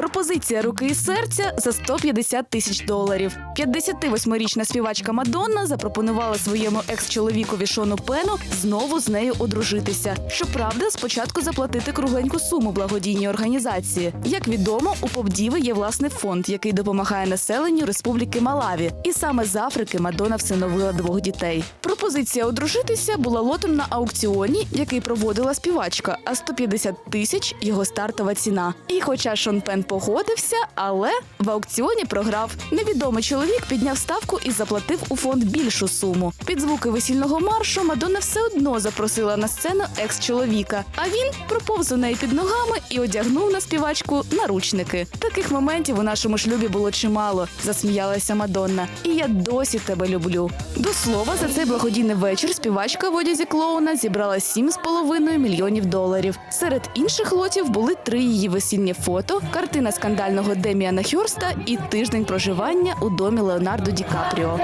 Пропозиція руки і серця за 150 тисяч доларів. 58-річна співачка Мадонна запропонувала своєму екс-чоловікові Шону Пену знову з нею одружитися. Щоправда, спочатку заплатити кругленьку суму благодійній організації. Як відомо, у Попдіви є власний фонд, який допомагає населенню Республіки Малаві. І саме з Африки Мадонна всиновила двох дітей. Пропозиція одружитися була лотом на аукціоні, який проводила співачка, а 150 тисяч його стартова ціна. І хоча Шон Пен погодився, але в аукціоні програв. Невідомий чоловік підняв ставку і заплатив у фонд більшу суму. Під звуки весільного маршу Мадонна все одно запросила на сцену екс-чоловіка. А він проповз у неї під ногами і одягнув на співачку наручники. Таких моментів у нашому шлюбі було чимало, засміялася Мадонна. І я досі тебе люблю. До слова, за цей благодійний вечір співачка в одязі клоуна зібрала 7,5 мільйонів доларів. Серед інших лотів були три її весільні фото, картина скандального Деміана Хьорста і тиждень проживання у домі Леонардо Ді Капріо.